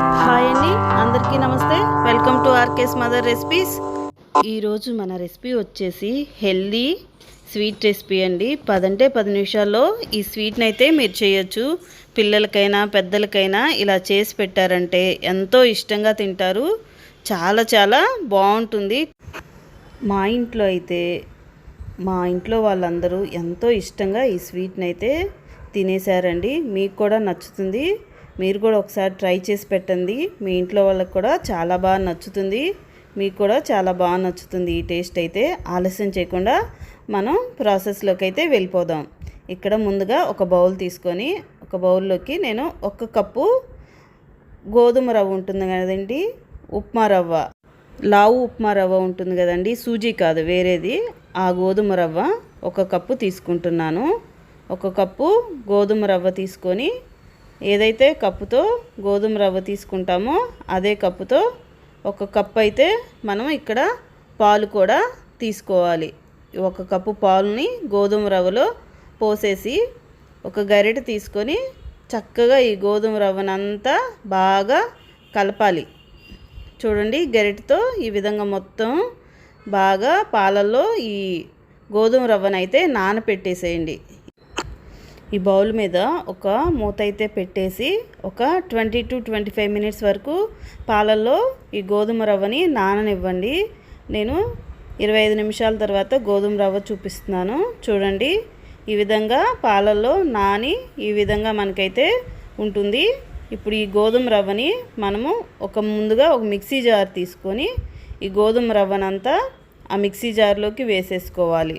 Hi అండి అందరికీ నమస్తే. Welcome to RK's mother recipes ఈరోజు మన రెసిపీ వచ్చేసి హెల్దీ స్వీట్ రెసిపీ అండి. పదంటే పది నిమిషాల్లో ఈ స్వీట్ని అయితే మీరు చేయొచ్చు. పిల్లలకైనా పెద్దలకైనా ఇలా చేసి పెట్టారంటే ఎంతో ఇష్టంగా తింటారు. చాలా చాలా బాగుంటుంది. మా ఇంట్లో అయితే మా ఇంట్లో వాళ్ళందరూ ఎంతో ఇష్టంగా ఈ స్వీట్ని అయితే తినేశారండి. మీకు కూడా నచ్చుతుంది. మీరు కూడా ఒకసారి ట్రై చేసి పెట్టండి. మీ ఇంట్లో వాళ్ళకి కూడా చాలా బాగా నచ్చుతుంది. మీకు కూడా చాలా బాగా నచ్చుతుంది ఈ టేస్ట్ అయితే. ఆలస్యం చేయకుండా మనం ప్రాసెస్లోకి అయితే వెళ్ళిపోదాం. ఇక్కడ ముందుగా ఒక బౌల్ తీసుకొని ఒక బౌల్లోకి నేను ఒక కప్పు గోధుమ రవ్వ ఉంటుంది కదండి ఉప్మా రవ్వ. లావు ఉప్మా రవ్వ ఉంటుంది కదండి సూజీ కాదు వేరేది. ఆ గోధుమ రవ్వ ఒక కప్పు తీసుకుంటున్నాను. ఒక కప్పు గోధుమ రవ్వ తీసుకొని ఏదైతే కప్పుతో గోధుమ రవ్వ తీసుకుంటామో అదే కప్పుతో ఒక కప్పు అయితే మనం ఇక్కడ పాలు కూడా తీసుకోవాలి. ఒక కప్పు పాలుని గోధుమ రవ్వలో పోసేసి ఒక గరిటె తీసుకొని చక్కగా ఈ గోధుమ రవ్వనంతా బాగా కలపాలి. చూడండి గరిటతో ఈ విధంగా మొత్తం బాగా పాలల్లో ఈ గోధుమ రవ్వనైతే నానపెట్టేసేయండి. ఈ బౌల్ మీద ఒక మూత అయితే పెట్టేసి ఒక twenty to twenty five minutes వరకు పాలల్లో ఈ గోధుమ రవ్వని నాననివ్వండి. నేను ఇరవై ఐదు నిమిషాల తర్వాత గోధుమ రవ్వ చూపిస్తున్నాను. చూడండి ఈ విధంగా పాలల్లో నాని ఈ విధంగా మనకైతే ఉంటుంది. ఇప్పుడు ఈ గోధుమ రవ్వని మనము ఒక ముందుగా ఒక మిక్సీ జార్ తీసుకొని ఈ గోధుమ రవ్వనంతా ఆ మిక్సీ జార్లోకి వేసేసుకోవాలి.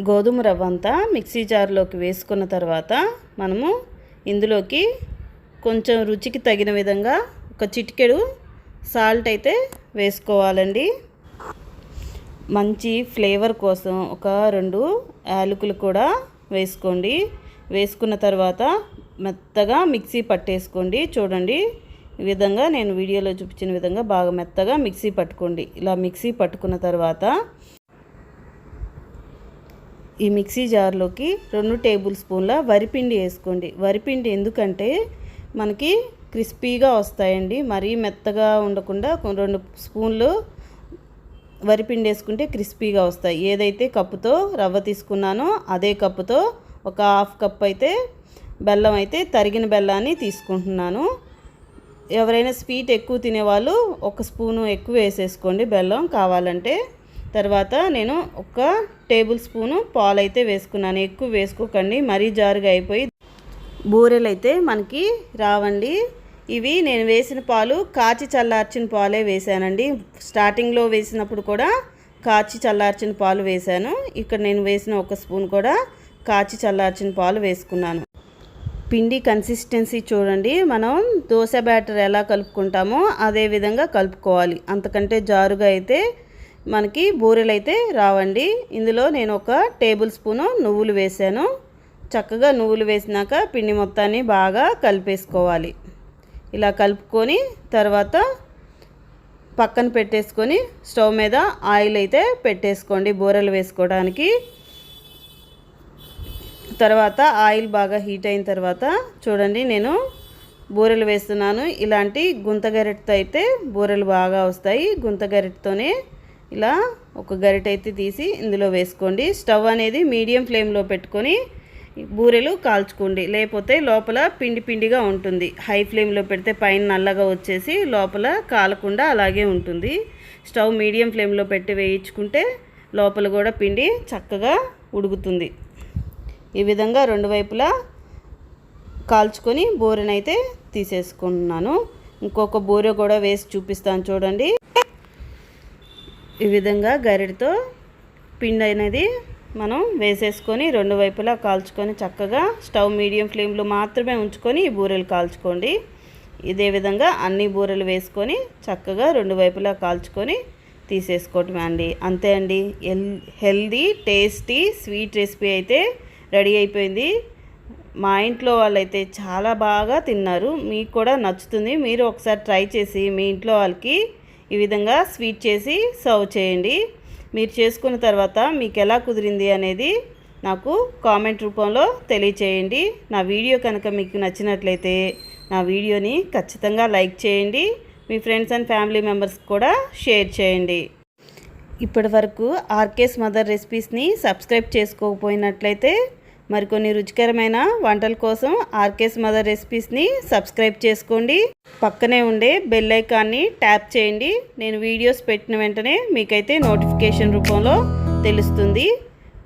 గోధుమ రవ్వ అంతా మిక్సీ జార్లోకి వేసుకున్న తర్వాత మనము ఇందులోకి కొంచెం రుచికి తగిన విధంగా ఒక చిటికెడు సాల్ట్ అయితే వేసుకోవాలండి. మంచి ఫ్లేవర్ కోసం ఒక రెండు యాలకులు కూడా వేసుకోండి. వేసుకున్న తర్వాత మెత్తగా మిక్సీ పట్టేసుకోండి. చూడండి ఈ విధంగా నేను వీడియోలో చూపించిన విధంగా బాగా మెత్తగా మిక్సీ పట్టుకోండి. ఇలా మిక్సీ పట్టుకున్న తర్వాత ఈ మిక్సీ జార్లోకి రెండు టేబుల్ స్పూన్ల వరిపిండి వేసుకోండి. వరిపిండి ఎందుకంటే మనకి క్రిస్పీగా వస్తాయండి. మరీ మెత్తగా ఉండకుండా రెండు స్పూన్లు వరిపిండి వేసుకుంటే క్రిస్పీగా వస్తాయి. ఏదైతే కప్పుతో రవ్వ తీసుకున్నానో అదే కప్పుతో ఒక హాఫ్ కప్ అయితే బెల్లం అయితే తరిగిన బెల్లాన్ని తీసుకుంటున్నాను. ఎవరైనా స్వీట్ ఎక్కువ తినేవాళ్ళు ఒక స్పూను ఎక్కువ వేసేసుకోండి. బెల్లం కావాలంటే తర్వాత నేను ఒక టేబుల్ స్పూను పాలు అయితే వేసుకున్నాను. ఎక్కువ వేసుకోకండి మరీ జారుగా అయిపోయి. బూరెలు అయితే మనకి రావండి. ఇవి నేను వేసిన పాలు కాచి చల్లార్చిన పాలే వేసానండి. స్టార్టింగ్లో వేసినప్పుడు కూడా కాచి చల్లార్చిన పాలు వేశాను. ఇక్కడ నేను వేసిన ఒక స్పూన్ కూడా కాచి చల్లార్చిన పాలు వేసుకున్నాను. పిండి కన్సిస్టెన్సీ చూడండి. మనం దోశ బ్యాటర్ ఎలా కలుపుకుంటామో అదే విధంగా కలుపుకోవాలి. అంతకంటే జారుగా అయితే మనకి బూరెలు అయితే రావండి. ఇందులో నేను ఒక టేబుల్ స్పూను నువ్వులు వేసాను. చక్కగా నువ్వులు వేసినాక పిండి మొత్తాన్ని బాగా కలిపేసుకోవాలి. ఇలా కలుపుకొని తర్వాత పక్కన పెట్టేసుకొని స్టవ్ మీద ఆయిల్ అయితే పెట్టేసుకోండి బూరెలు వేసుకోవడానికి. తర్వాత ఆయిల్ బాగా హీట్ అయిన తర్వాత చూడండి నేను బూరెలు వేస్తున్నాను. ఇలాంటి గుంత గరిటతో అయితే బూరెలు బాగా వస్తాయి. గుంత గరిటతోనే ఇలా ఒక గరిట అయితే తీసి ఇందులో వేసుకోండి. స్టవ్ అనేది మీడియం ఫ్లేమ్లో పెట్టుకొని బూరెలు కాల్చుకోండి. లేకపోతే లోపల పిండి పిండిగా ఉంటుంది. హై ఫ్లేమ్లో పెడితే పైన నల్లగా వచ్చేసి లోపల కాలకుండా అలాగే ఉంటుంది. స్టవ్ మీడియం ఫ్లేమ్లో పెట్టి వేయించుకుంటే లోపల కూడా పిండి చక్కగా ఉడుకుతుంది. ఈ విధంగా రెండు వైపులా కాల్చుకొని బూరెనైతే తీసేసుకుంటున్నాను ఇంకొక బూరె కూడా వేసి చూపిస్తాను చూడండి. ఈ విధంగా గరిటతో పిండి అనేది మనం వేసేసుకొని రెండు వైపులా కాల్చుకొని చక్కగా స్టవ్ మీడియం ఫ్లేమ్లో మాత్రమే ఉంచుకొని ఈ బూరెలు కాల్చుకోండి. ఇదే విధంగా అన్ని బూరెలు వేసుకొని చక్కగా రెండు వైపులా కాల్చుకొని తీసేసుకోవటమే అండి. అంతే అండి. హెల్దీ టేస్టీ స్వీట్ రెసిపీ అయితే రెడీ అయిపోయింది. మా ఇంట్లో వాళ్ళైతే చాలా బాగా తిన్నారు. మీకు కూడా నచ్చుతుంది. మీరు ఒకసారి ట్రై చేసి మీ ఇంట్లో వాళ్ళకి ఈ విధంగా స్వీట్ చేసి సర్వ్ చేయండి. మీరు చేసుకున్న తర్వాత మీకు ఎలా కుదిరింది అనేది నాకు కామెంట్ రూపంలో తెలియచేయండి. నా వీడియో కనుక మీకు నచ్చినట్లయితే నా వీడియోని ఖచ్చితంగా లైక్ చేయండి. మీ ఫ్రెండ్స్ అండ్ ఫ్యామిలీ మెంబర్స్ కూడా షేర్ చేయండి. ఇప్పటి వరకు ఆర్కేస్ మదర్ రెసిపీస్ని సబ్స్క్రైబ్ చేసుకోకపోయినట్లయితే మరికొన్ని రుచికరమైన వంటల కోసం ఆర్కేస్ మదర్ రెసిపీస్ని సబ్స్క్రైబ్ చేసుకోండి. పక్కనే ఉండే బెల్ ఐకాన్ని ట్యాప్ చేయండి. నేను వీడియోస్ పెట్టిన వెంటనే మీకైతే నోటిఫికేషన్ రూపంలో తెలుస్తుంది.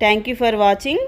Thank you for watching.